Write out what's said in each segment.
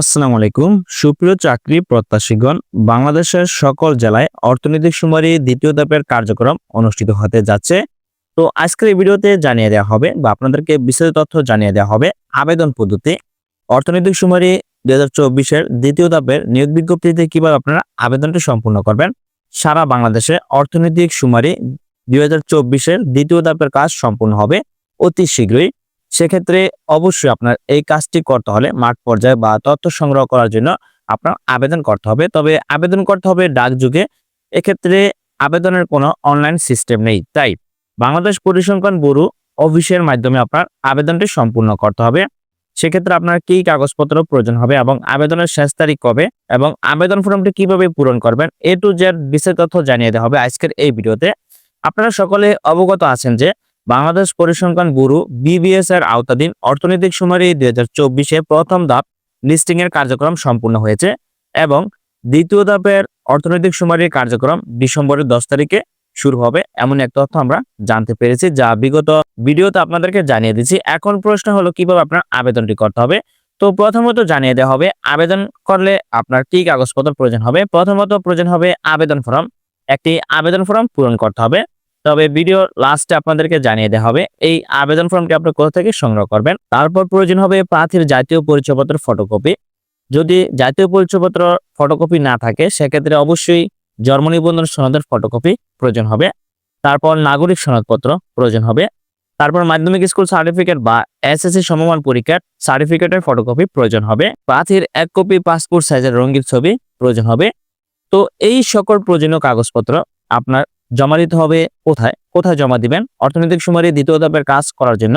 আসসালামু আলাইকুম। সুপ্রিয় চাকরি প্রত্যাশীগণ, বাংলাদেশের সকল জেলায় অর্থনৈতিক সুমারি দ্বিতীয় ধাপের কার্যক্রম অনুষ্ঠিত হতে যাচ্ছে। তো আজকের এই ভিডিওতে জানিয়ে দেওয়া হবে বা আপনাদেরকে বিস্তারিত তথ্য জানিয়ে দেওয়া হবে আবেদন পদ্ধতি। অর্থনৈতিক সুমারি দুই হাজার চব্বিশের দ্বিতীয় ধাপের নিয়োগ বিজ্ঞপ্তিতে কীভাবে আপনারা আবেদনটি সম্পূর্ণ করবেন, সারা বাংলাদেশে অর্থনৈতিক সুমারি দুই হাজার চব্বিশের দ্বিতীয় ধাপের কাজ সম্পূর্ণ হবে অতি শীঘ্রই। সেক্ষেত্রে অবশ্যই আপনার এই কাজটি করতে হলে মাঠ পর্যায়ে বা তথ্য সংগ্রহ করার জন্য আপনার আবেদন করতে হবে। তবে আবেদন করতে হবে ডাক যুগে। এক্ষেত্রে আবেদনের কোনো অনলাইন সিস্টেম নেই। তাই বাংলাদেশ পরিসংখ্যান ব্যুরো অফিসের মাধ্যমে আপনার আবেদনটি সম্পূর্ণ করতে হবে। সেক্ষেত্রে আপনার কি কাগজপত্র প্রয়োজন হবে এবং আবেদনের শেষ তারিখ কবে এবং আবেদন ফর্মটি কীভাবে পূরণ করবেন এ টু জেড বিশেষ তথ্য জানিয়ে দেওয়া হবে আজকের এই ভিডিওতে। আপনারা সকলে অবগত আছেন যে বাংলাদেশ পরিসংখ্যান ব্যুরো বিবিএস এর আওতাধীন অর্থনৈতিক সুমারি দুই হাজার চব্বিশে প্রথম ধাপ লিস্টিং এর কার্যক্রম সম্পূর্ণ হয়েছে এবং দ্বিতীয় ধাপের অর্থনৈতিক সুমারির কার্যক্রম ডিসেম্বরের দশ তারিখে শুরু হবে। এমন এক তথ্য আমরা জানতে পেরেছি যা বিগত ভিডিওতে আপনাদেরকে জানিয়ে দিচ্ছি এখন প্রশ্ন হলো, কীভাবে আপনার আবেদনটি করতে হবে? তো প্রথমত জানিয়ে দেওয়া হবে, আবেদন করলে আপনার কি কাগজপত্র প্রয়োজন হবে? প্রথমত প্রয়োজন হবে আবেদন ফর্ম। একটি আবেদন ফর্ম পূরণ করতে হবে। তবে ভিডিও লাস্টে আপনাদেরকে জানিয়ে দেওয়া হবে, এই আবেদন ফর্মটি আপনি কোথা থেকে সংগ্রহ করবেন? তারপর প্রয়োজন হবে প্রার্থীর জাতীয় পরিচয়পত্রের ফটোকপি যদি জাতীয় পরিচয়পত্র ফটোকপি না থাকে, সেক্ষেত্রে অবশ্যই জন্ম নিবন্ধন সনদের ফটোকপি প্রয়োজন হবে। তারপর নাগরিক সনদপত্র প্রয়োজন হবে। তারপর মাধ্যমিক স্কুল সার্টিফিকেট বা এস এসএসসি সমমান পরীক্ষার সার্টিফিকেটের ফটোকপি প্রয়োজন হবে। প্রার্থীর এক কপি পাসপোর্ট সাইজের রঙিন ছবি প্রয়োজন হবে। তো এই সকল প্রয়োজনীয় কাগজপত্র আপনার জমা দিতে হবে কোথায়? কোথায় জমা দিবেন? অর্থনৈতিক সুমারি দ্বিতীয় ধাপের কাজ করার জন্য।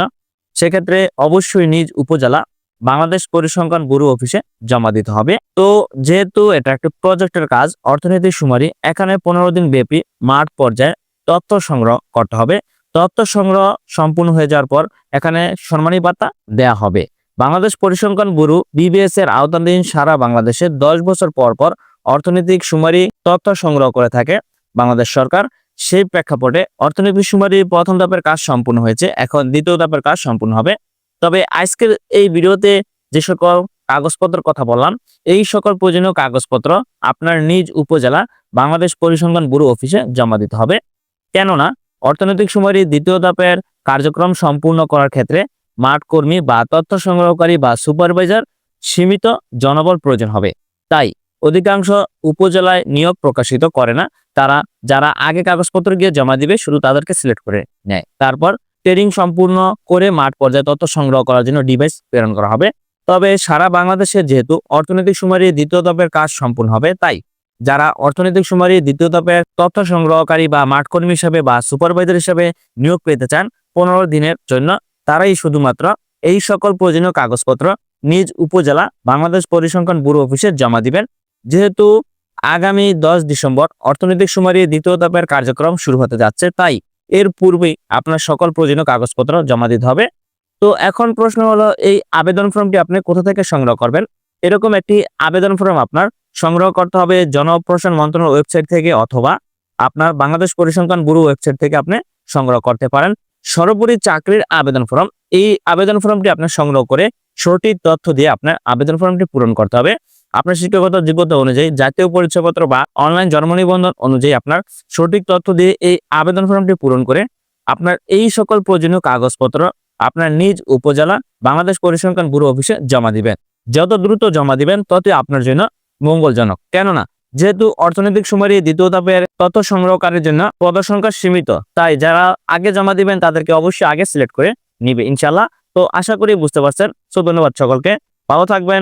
সেক্ষেত্রে অবশ্যই নিজ উপজেলা বাংলাদেশ পরিসংখ্যান ব্যুরো অফিসে জমা দিতে হবে। তো যেহেতু এটা একটি প্রজেক্টের কাজ, অর্থনৈতিক সুমারি এখানে পনেরো দিন ব্যাপী মাঠ পর্যায়ে তথ্য সংগ্রহ করতে হবে। তথ্য সংগ্রহ সম্পূর্ণ হয়ে যাওয়ার পর এখানে সম্মানী পাতা দেয়া হবে। বাংলাদেশ পরিসংখ্যান ব্যুরো বিবিএস এর আওতাধীন সারা বাংলাদেশে দশ বছর পর পর অর্থনৈতিক সুমারি তথ্য সংগ্রহ করে থাকে বাংলাদেশ সরকার। সেই প্রেক্ষাপটে অর্থনৈতিক সুমারি প্রথম ধাপের কাজ সম্পূর্ণ হয়েছে, এখন দ্বিতীয় ধাপের কাজ সম্পূর্ণ হবে। তবে আজকের এই ভিডিওতে যে সকল কাগজপত্রের কথা বললাম, এই সকল প্রয়োজনীয় কাগজপত্র আপনার নিজ উপজেলা বাংলাদেশ পরিসংখ্যান ব্যুরো অফিসে জমা দিতে হবে। কেননা, অর্থনৈতিক সুমারি দ্বিতীয় ধাপের কার্যক্রম সম্পূর্ণ করার ক্ষেত্রে মাঠ কর্মী বা তথ্য সংগ্রহকারী বা সুপারভাইজার সীমিত জনবল প্রয়োজন হবে। তাই অধিকাংশ উপজেলায় নিয়োগ প্রকাশিত করে না। তারা, যারা আগে কাগজপত্র গিয়ে জমা দিবে, শুধু তাদেরকে সিলেক্ট করে নেয়। তারপর ট্রেনিং সম্পূর্ণ করে মাঠ পর্যায়ে তথ্য সংগ্রহ করার জন্য ডিভাইস প্রেরণ করা হবে। তবে সারা বাংলাদেশে যেহেতু অর্থনৈতিক সুমারি দ্বিতীয় ধাপের কাজ সম্পূর্ণ হবে, তাই যারা অর্থনৈতিক সুমারি দ্বিতীয় ধাপের তথ্য সংগ্রহকারী বা মাঠ কর্মী হিসাবে বা সুপারভাইজার হিসাবে নিয়োগ পেতে চান, পনেরো দিনের জন্য তারাই শুধুমাত্র এই সকল প্রয়োজনীয় কাগজপত্র নিজ উপজেলা বাংলাদেশ পরিসংখ্যান ব্যুরো অফিসে জমা দিবেন। যেহেতু আগামী দশ ডিসেম্বর অর্থনৈতিক সুমারি দ্বিতীয় ধাপের কার্যক্রম শুরু হতে যাচ্ছে, তাই এর পূর্বেই আপনার সকল প্রয়োজনীয় কাগজপত্র জমা দিতে হবে। তো এখন প্রশ্ন হলো, এই আবেদন ফর্মটি আপনি কোথা থেকে সংগ্রহ করবেন? এরকম একটি আবেদন ফর্ম আপনার সংগ্রহ করতে হবে জনপ্রশাসন মন্ত্রণালয় ওয়েবসাইট থেকে অথবা আপনার বাংলাদেশ পরিসংখ্যান ব্যুরো ওয়েবসাইট থেকে আপনি সংগ্রহ করতে পারেন। সর্বোপরি চাকরির আবেদন ফর্ম, এই আবেদন ফর্মটি আপনার সংগ্রহ করে সঠিক তথ্য দিয়ে আপনার আবেদন ফর্মটি পূরণ করতে হবে। আপনার শিক্ষাগত যোগ্যতা অনুযায়ী জাতীয় পরিচয়পত্র বা অনলাইন জন্ম নিবন্ধন অনুযায়ী আপনার সঠিক তথ্য দিয়ে এই আবেদন ফর্মটি পূরণ করে আপনার এই সকল প্রয়োজনীয় কাগজপত্র আপনার নিজ উপজেলা বাংলাদেশ পরিসংখ্যান ব্যুরো অফিসে জমা দিবেন। যত দ্রুত জমা দিবেন, ততই আপনার জন্য মঙ্গলজনক। কেননা, যেহেতু অর্থনৈতিক সুমারি দ্বিতীয় ধাপের তথ্য সংগ্রহকারীর জন্য পদ সংখ্যা সীমিত, তাই যারা আগে জমা দিবেন তাদেরকে অবশ্যই আগে সিলেক্ট করে নিবে ইনশাল্লাহ তো আশা করি বুঝতে পারছেন। সো ধন্যবাদ সকলকে। ভালো থাকবেন।